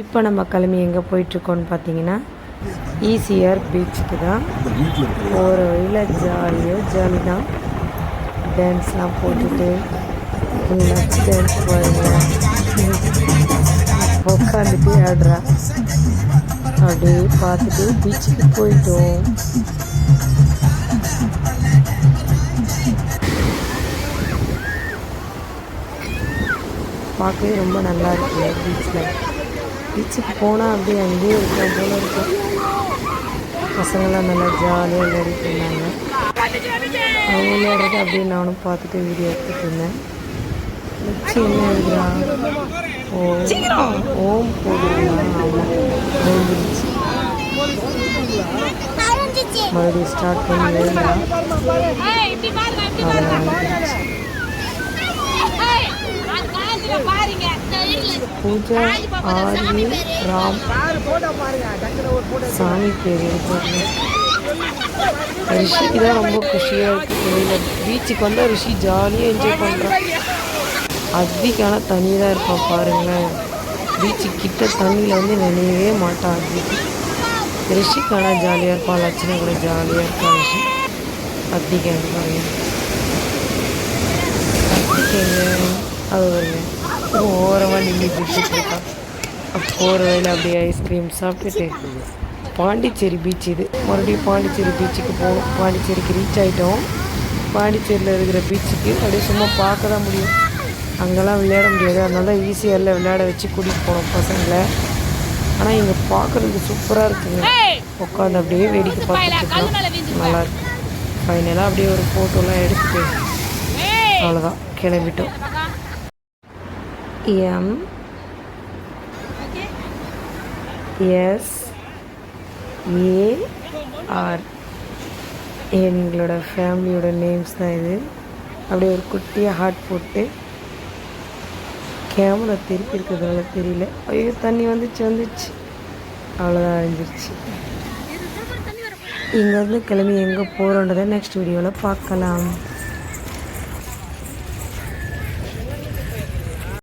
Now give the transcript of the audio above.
இப்போ நம்ம கிளம்பி எங்கே போயிட்டுருக்கோன்னு பார்த்தீங்கன்னா ஈசிஆர் பீச்சுக்கு தான். போகிற வழியில் ஜாலியாக ஜாலி தான். டான்ஸ்லாம் போட்டுட்டு நச்சு டான்ஸ் பாருங்க. உட்காந்துட்டு ஆடுறா. அப்படியே பார்த்துட்டு பீச்சுக்கு போயிட்டோம். பார்க்கவே ரொம்ப நல்லா இருக்குல்ல பீச்சில். பீச்சுக்கு போனால் அப்படியே அங்கேயே இருக்கிற போல இருக்கும் பசங்களாம் நல்லா ஜாலியாக விளையாடிட்டு இருந்தாங்க. அவங்க விளையாடுறத அப்படியே நானும் பார்த்துட்டு வீடியோ எடுத்துட்டு இருந்தேன். வச்சு என்ன எழுதுறான் ஓ ஓம் எழுதிருச்சு மறுபடியும் ஸ்டார்ட் பண்ணி எழுதுறான் பூஜா ஆரி ராம். சாமி பேர் ரிஷிக்கு தான் ரொம்ப குஷியாக இருக்குது வெளியில் பீச்சுக்கு வந்தால் ரிஷி ஜாலியாக என்ஜாய் பண்ணுறான் அதிகான தண்ணி தான் இருப்பான் பாருங்களேன். பீச்சு கிட்ட தண்ணியில் வந்து நினைவே மாட்டான் அதிக ரிஷிக்கு ஆனால் ஜாலியாக இருப்பான் லட்சணா கூட ஜாலியாக இருப்பான் ரிஷி. அத்விக்கு எங்க? பாருங்க அது வருங்க பாண்டி நின்று பிடிச்சிட்டு போகிற வழியில் அப்படியே ஐஸ்கிரீம் சாப்பிட்டுட்டு பாண்டிச்சேரி பீச் இது. மறுபடியும் பாண்டிச்சேரி பீச்சுக்கு போகணும் பாண்டிச்சேரிக்கு ரீச் ஆகிட்டோம் பாண்டிச்சேரியில் இருக்கிற பீச்சுக்கு அப்படியே சும்மா பார்க்க தான் முடியும். அங்கெல்லாம் விளையாட முடியாது. அதனால தான் ஈஸியாக விளையாட வச்சு கூட்டிகிட்டு போனோம் பசங்களை. ஆனால் இங்கே பார்க்குறதுக்கு சூப்பராக இருக்குங்க. உட்காந்து அப்படியே வேடிக்கை பார்த்துட்டுருக்கோம் நல்லாயிருக்கு ஃபைனலாக அப்படியே ஒரு ஃபோட்டோலாம் எடுத்துட்டு அவ்வளோதான் கிளம்பிட்டோம். எம் எஸ் ஏஆர் எங்களோட ஃபேமிலியோட நேம்ஸ் தான் இது. அப்படியே ஒரு குட்டியாக ஹார்ட் போட்டு கேமரா திருப்பி இருக்கிறதுனால தெரியல. ஐயோ தண்ணி வந்துச்சு வந்துச்சு. அவ்வளோதான் அழிஞ்சிருச்சு. இங்கேருந்து கிளம்பி எங்கே போகிறோன்றதை நெக்ஸ்ட் வீடியோவில் பார்க்கலாம்.